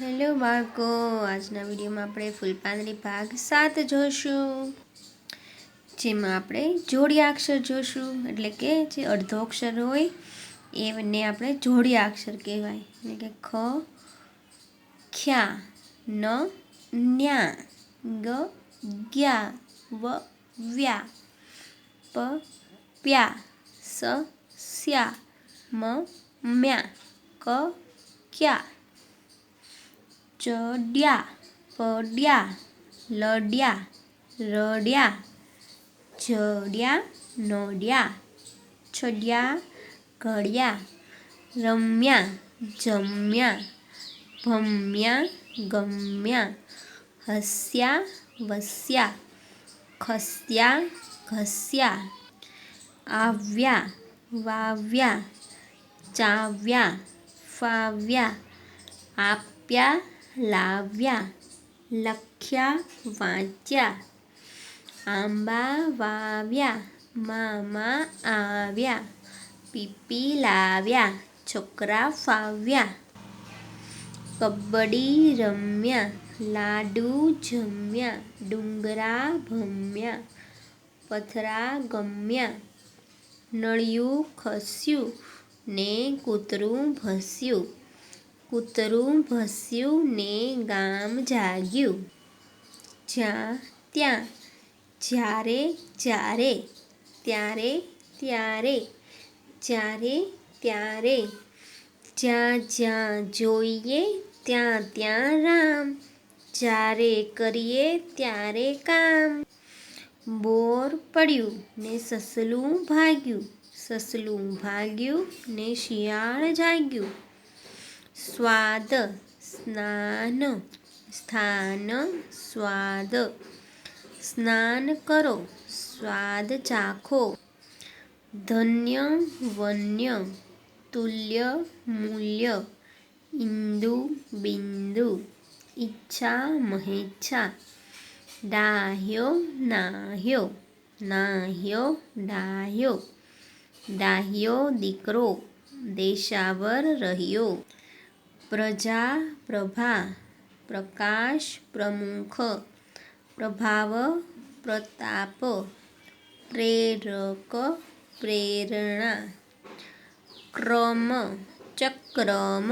Hello બાળકો, આજના વિડીયોમાં આપણે ફૂલપાંદરી ભાગ સાત જોશું. જેમાં આપણે જોડિયા અક્ષર જોશું, એટલે કે જે અડધો અક્ષર હોય એને આપણે જોડિયા અક્ષર કહેવાય. એટલે કે ખ, ખ્યા, ન, ન્યા, ગ, ગ્યા, વ, વ્યા, પ, પ્યા, સ, સ્યા, મ, મ્યા, ક, ક્યા. ચડ્યા, પડ્યા, લડ્યા, રડ્યા જડ્યા નડ્યા, છડ્યા, ઘડ્યા, રમ્યા, જમ્યા, ભમ્યા, ગમ્યા, હસ્યા, વસ્યા, ખસ્યા, ઘસ્યા, આવ્યા, વાવ્યા, ચાવ્યા, ફાવ્યા, આપ્યા લાવ્યા. લખ્યા, વાંચ્યા. આંબા વાવ્યા, મામા આવ્યા. પીપી લાવ્યા, છોકરા ફાવ્યા. કબડ્ડી રમ્યા, લાડુ જમ્યા, ડુંગરા ભમ્યા, પથરા ગમ્યા. નળિયું ખસ્યું, ને કૂતરું ભસ્યું. કૂતરું ભસ્યું ને ગામ જાગ્યું. જ્યાં, ત્યાં, જ્યારે જ્યારે, ત્યારે ત્યારે, જ્યારે, ત્યારે. જ્યાં જ્યાં જોઈએ, ત્યાં ત્યાં રામ. જ્યારે કરીએ, ત્યારે કામ. બોર પડ્યું ને સસલું ભાગ્યું. સસલું ભાગ્યું ને શિયાળ જાગ્યું. સ્વાદ, સ્નાન, સ્થાન, સ્વાદ. સ્નાન કરો, સ્વાદ ચાખો. ધન્ય, વન્ય, તુલ્ય, મૂલ્ય ઇન્દુ બિંદુ, ઈચ્છા, મહેચ્છા. ડાહ્યો નાહ્યો નાહ્યો ડાહ્યો ડાહ્યો દીકરો, દેશાવર રહ્યો. પ્રજા, પ્રભા, પ્રકાશ, પ્રમુખ, પ્રભાવ, પ્રતાપ, પ્રેરક, પ્રેરણા, ક્રમ, ચક્રમ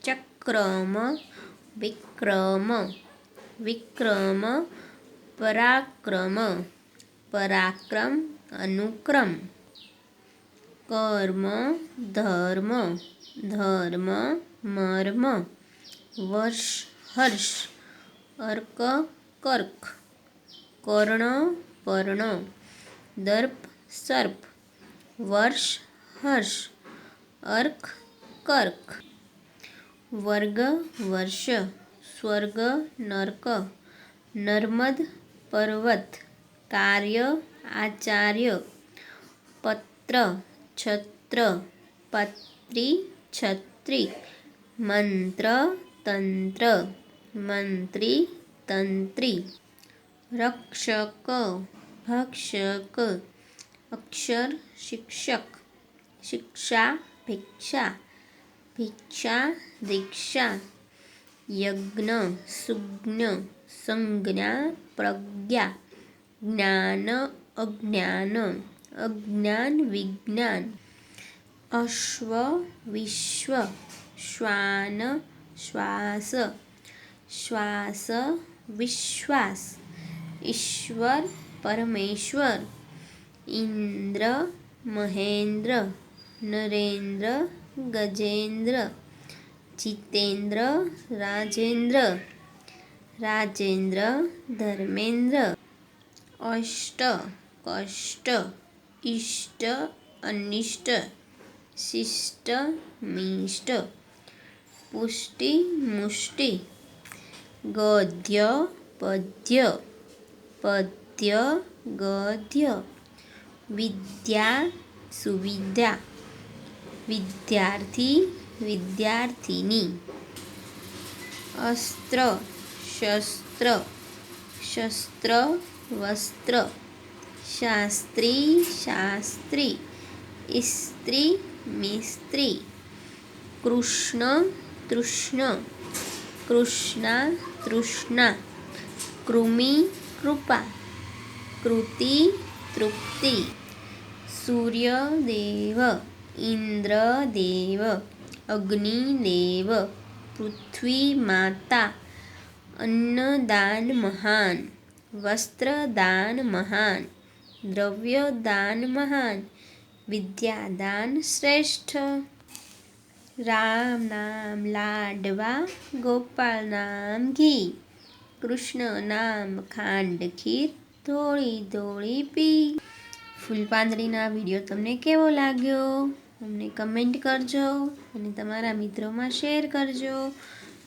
ચક્રમ, વિક્રમ વિક્રમ, પરાક્રમ પરાક્રમ, અનુક્રમ, કર્મ, ધર્મ ધર્મ, મર્મ, વર્ષ, હર્ષ, અર્ક, કર્ક, કર્ણ, પર્ણ, દર્પ, સર્પ, વર્ષ, હર્ષ, અર્ક, કર્ક, વર્ગ, વર્ષ, સ્વર્ગ, નર્ક, નર્મદ, પર્વત, કાર્ય, આચાર્ય, પત્ર, છત્ર, પત્રી छत्री मंत्र तंत्र मंत्री तंत्री रक्षक भक्षक अक्षर शिक्षक शिक्षा भिक्षा भिक्षा दीक्षा यज्ञ सुज्ञ संज्ञा प्रज्ञा ज्ञान अज्ञान अज्ञान विज्ञान। અશ્વ વિશ્વ શ્વાન શ્વાસ શ્વાસ વિશ્વાસ ઈશ્વર પરમેશ્વર ઇન્દ્ર મહેન્દ્ર નરેન્દ્ર ગજેન્દ્ર જીતેન્દ્ર રાજેન્દ્ર રાજેન્દ્ર ધર્મેન્દ્ર અષ્ટ કષ્ટ ઇષ્ટ અનિષ્ટ શિષ્ટ, મિષ્ટ, પુષ્ટિ, મુષ્ટિ, ગદ્ય, પદ્ય પદ્ય, ગદ્ય, વિદ્યા, સુવિદ્યા, વિદ્યાર્થી, વિદ્યાર્થીની, અસ્ત્ર, શસ્ત્ર શસ્ત્ર, વસ્ત્ર, શાસ્ત્રી શાસ્ત્રી, ઇસ્ત્રી મિસ્ત્રી કૃષ્ણ તૃષ્ણ કૃષ્ણા તૃષ્ણા કૃમિ કૃપા કૃતિ તૃપ્તિ સૂર્યદેવ ઇન્દ્રદેવ અગ્નિદેવ પૃથ્વી માતા અન્નદાન મહાન વસ્ત્રદાન મહાન દ્રવ્યદાન મહાન વિદ્યાદાન શ્રેષ્ઠ. રામ નામ લાડવા, ગોપાલ નામ ઘી, કૃષ્ણ નામ ખાંડ ખીર, ધોળી ધોળી પી ફૂલપાંદડીના વીડિયો તમને કેવો લાગ્યો? અમને કમેન્ટ કરજો અને તમારા મિત્રોમાં શેર કરજો.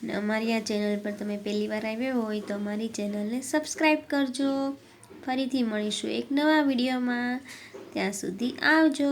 અને અમારી આ ચેનલ પર તમે પહેલી વાર આવ્યા હોય તો અમારી ચેનલને સબસ્ક્રાઈબ કરજો. ફરીથી મળીશું એક નવા વિડીયોમાં. ત્યાં સુધી આવજો.